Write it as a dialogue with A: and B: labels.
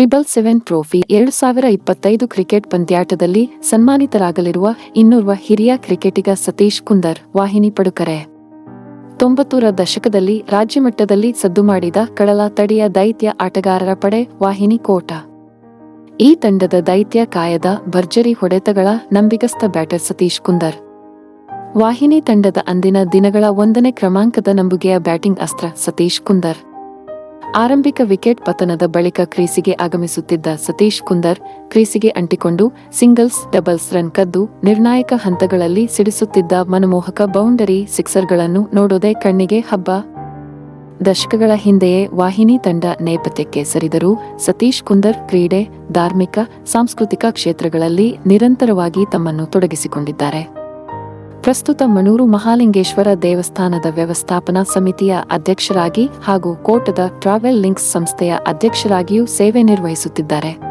A: Triple seven trophy ಎರಡು ಸಾವಿರ ಇಪ್ಪತ್ತೈದು ಕ್ರಿಕೆಟ್ ಪಂದ್ಯಾಟದಲ್ಲಿ ಸನ್ಮಾನಿತರಾಗಲಿರುವ ಇನ್ನೋರ್ವ ಹಿರಿಯ ಕ್ರಿಕೆಟಿಗ ಸತೀಶ್ ಕುಂದರ್, ವಾಹಿನಿ ಪಡುಕರೆ. ತೊಂಬತ್ತೂರ ದಶಕದಲ್ಲಿ ರಾಜ್ಯಮಟ್ಟದಲ್ಲಿ ಸದ್ದು ಮಾಡಿದ ಕಡಲ ತಡೆಯ ದೈತ್ಯ ಆಟಗಾರರ ಪಡೆ ವಾಹಿನಿ ಕೋಟ. ಈ ತಂಡದ ದೈತ್ಯ ಕಾಯದ ಭರ್ಜರಿ ಹೊಡೆತಗಳ ನಂಬಿಗಸ್ತ ಬ್ಯಾಟರ್ ಸತೀಶ್ ಕುಂದರ್. ವಾಹಿನಿ ತಂಡದ ಅಂದಿನ ದಿನಗಳ ಒಂದನೇ ಕ್ರಮಾಂಕದ ನಂಬುಗೆಯ ಬ್ಯಾಟಿಂಗ್ ಅಸ್ತ್ರ ಸತೀಶ್ ಕುಂದರ್. ಆರಂಭಿಕ ವಿಕೆಟ್ ಪತನದ ಬಳಿಕ ಕ್ರೀಸಿಗೆ ಆಗಮಿಸುತ್ತಿದ್ದ ಸತೀಶ್ ಕುಂದರ್, ಕ್ರೀಸಿಗೆ ಅಂಟಿಕೊಂಡು ಸಿಂಗಲ್ಸ್, ಡಬಲ್ಸ್ ರನ್ ಕದ್ದು ನಿರ್ಣಾಯಕ ಹಂತಗಳಲ್ಲಿ ಸಿಡಿಸುತ್ತಿದ್ದ ಮನಮೋಹಕ ಬೌಂಡರಿ ಸಿಕ್ಸರ್ಗಳನ್ನು ನೋಡೋದೇ ಕಣ್ಣಿಗೆ ಹಬ್ಬ. ದಶಕಗಳ ಹಿಂದೆಯೇ ವಾಹಿನಿ ತಂಡ ನೇಪಥ್ಯಕ್ಕೆ ಸರಿದರೂ ಸತೀಶ್ ಕುಂದರ್ ಕ್ರೀಡೆ, ಧಾರ್ಮಿಕ, ಸಾಂಸ್ಕೃತಿಕ ಕ್ಷೇತ್ರಗಳಲ್ಲಿ ನಿರಂತರವಾಗಿ ತಮ್ಮನ್ನು ತೊಡಗಿಸಿಕೊಂಡಿದ್ದಾರೆ. ಪ್ರಸ್ತುತ ಮಣೂರು ಮಹಾಲಿಂಗೇಶ್ವರ ದೇವಸ್ಥಾನದ ವ್ಯವಸ್ಥಾಪನಾ ಸಮಿತಿಯ ಅಧ್ಯಕ್ಷರಾಗಿ ಹಾಗೂ ಕೋಟದ ಟ್ರಾವೆಲ್ ಲಿಂಕ್ಸ್ ಸಂಸ್ಥೆಯ ಅಧ್ಯಕ್ಷರಾಗಿಯೂ ಸೇವೆ ನಿರ್ವಹಿಸುತ್ತಿದ್ದಾರೆ.